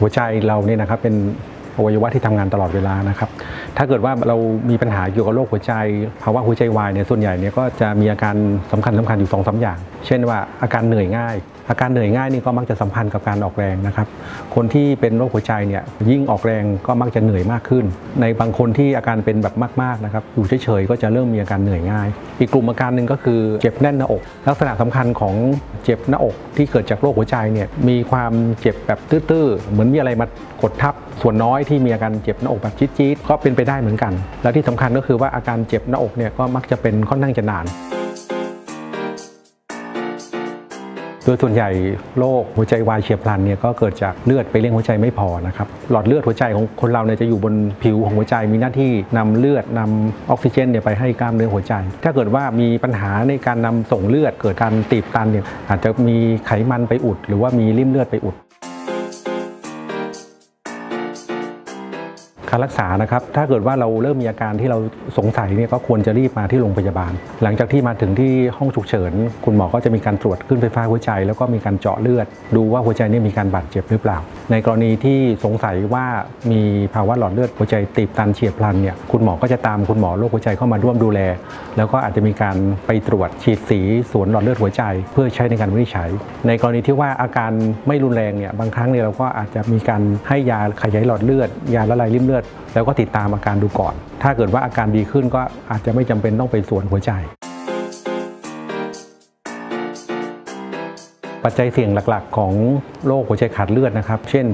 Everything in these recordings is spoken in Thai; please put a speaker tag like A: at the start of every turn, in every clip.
A: หัวใจเราเนี่ยนะครับเป็น อวัยวะที่ทำงานตลอดเวลานะครับ ถ้าเกิดว่าเรามีปัญหาเกี่ยวกับโรคหัวใจภาวะหัวใจวายเนี่ยส่วนใหญ่เนี่ยก็จะมีอาการสำคัญสำคัญอยู่สองสาอย่าง เช่นว่าอาการเหนื่อยง่าย อาการเหนื่อยง่ายนี่ก็มักจะสัมพันธ์กับการออกแรงนะครับ คนที่เป็นโรคหัวใจเนี่ยยิ่งออกแรงก็มักจะเหนื่อยมากขึ้น ในบางคนที่อาการเป็นแบบมากๆนะครับอยู่เฉยๆก็จะเริ่มมีอาการเหนื่อยง่าย อีกกลุ่มอาการหนึ่งก็คือเจ็บแน่นหน้าอก ลักษณะสำคัญของเจ็บหน้าอกที่เกิดจากโรคหัวใจเนี่ยมีความเจ็บแบบตื้อๆเหมือนมีอะไรมากดทับส่วนน้อยที่มีอาการเจ็บหน้าอกแบบจี๊ดๆก็เป็นไปได้เหมือนกัน และที่สำคัญก็คือว่าอาการเจ็บหน้าอกเนี่ยก็มักจะเป็นค่อนข้างจะนานโดยส่วนใหญ่โรคหัวใจวายเฉียบพลันเนี่ยก็เกิดจากเลือดไปเลี้ยงหัวใจไม่พอนะครับหลอดเลือดหัวใจของคนเราเนี่ยจะอยู่บนผิวของหัวใจมีหน้าที่นำเลือดนำออกซิเจนเนี่ยไปให้กล้ามเนื้อหัวใจ ถ้าเกิดว่ามีปัญหาในการนำส่งเลือดเกิดการตีบตันเนี่ยอาจจะมีไขมันไปอุด หรือว่ามีริ่มเลือดไปอุด การรักษานะครับถ้าเกิดว่าเราเริ่มมีอาการที่เราสงสัยเนี่ยก็ควรจะรีบมาที่โรงพยาบาล หลังจากที่มาถึงที่ห้องฉุกเฉิน คุณหมอก็จะมีการตรวจขึ้นไฟฟ้าหัวใจ แล้วก็มีการเจาะเลือด ดูว่าหัวใจนี่มีการบาดเจ็บหรือเปล่า ในกรณีที่สงสัยว่ามีภาวะหลอดเลือดหัวใจตีบตันเฉียบพลันเนี่ยคุณหมอก็จะตามคุณหมอโรคหัวใจเข้ามาร่วมดูแล แล้วก็อาจจะมีการไปตรวจฉีดสีสวนหลอดเลือดหัวใจ เพื่อใช้ในการวินิจฉัย ในกรณีที่ว่าอาการไม่รุนแรงเนี่ยบางครั้งเนี่ยเราก็อาจจะมีการให้ยาขยายหลอดเลือด ยาละลายริ่มเลือดแล้วก็ติดตามอาการดูก่อน ถ้าเกิดว่าอาการดีขึ้นก็อาจจะไม่จำเป็นต้องไปสวนหัวใจ ปัจจัยเสี่ยงหลักๆ ของโรคหัวใจขาดเลือดนะครับ เช่น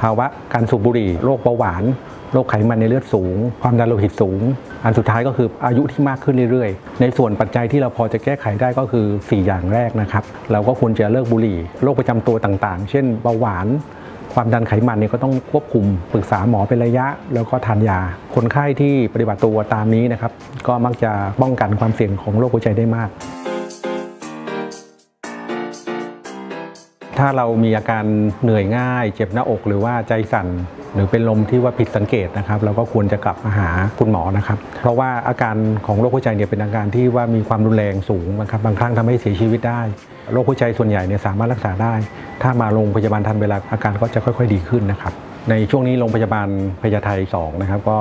A: ภาวะการสูบบุหรี่โรคเบาหวานโรคไขมันในเลือดสูง ความดันโลหิตสูง อันสุดท้ายก็คืออายุที่มากขึ้นเรื่อยๆ ในส่วนปัจจัยที่เราพอจะแก้ไขได้ก็คือ 4 อย่างแรกนะครับ เราก็ควรจะเลิกบุหรี่ โรคประจำตัวต่างๆ เช่นเบาหวาน ความดันไขมันเนี่ยก็ต้องควบคุมปรึกษาหมอเป็นระยะ แล้วก็ทานยา คนไข้ที่ปฏิบัติตัวตามนี้นะครับ ก็มักจะป้องกันความเสี่ยงของโรคหัวใจได้มาก ถ้าเรามีอาการเหนื่อยง่าย เจ็บหน้าอกหรือว่าใจสั่น หรือเป็นลมที่ว่าผิดสังเกตนะครับ เราก็ควรจะกลับมาหาคุณหมอนะครับ เพราะว่าอาการของโรคหัวใจเนี่ยเป็นอาการที่ว่ามีความรุนแรงสูงนะครับบางครั้งทำให้เสียชีวิตได้โรคหัวใจส่วนใหญ่เนี่ยสามารถรักษาได้ ถ้ามาโรงพยาบาลทันเวลาอาการก็จะค่อย ๆ ดีขึ้นนะครับ ในช่วงนี้โรงพยาบาลพญาไท2นะครับก็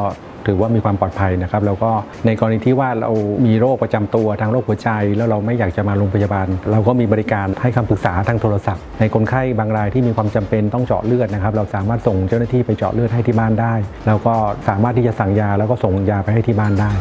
A: ถือว่ามีความปลอดภัยนะครับแล้วก็ในกรณีที่ว่าเรามีโรคประจำตัวทางโรคหัวใจ แล้วเราไม่อยากจะมาโรงพยาบาล เราก็มีบริการให้คำปรึกษาทางโทรศัพท์ ในคนไข้บางรายที่มีความจำเป็นต้องเจาะเลือดนะครับเราสามารถส่งเจ้าหน้าที่ไปเจาะเลือดให้ที่บ้านได้ แล้วก็สามารถที่จะสั่งยาแล้วก็ส่งยาไปให้ที่บ้านได้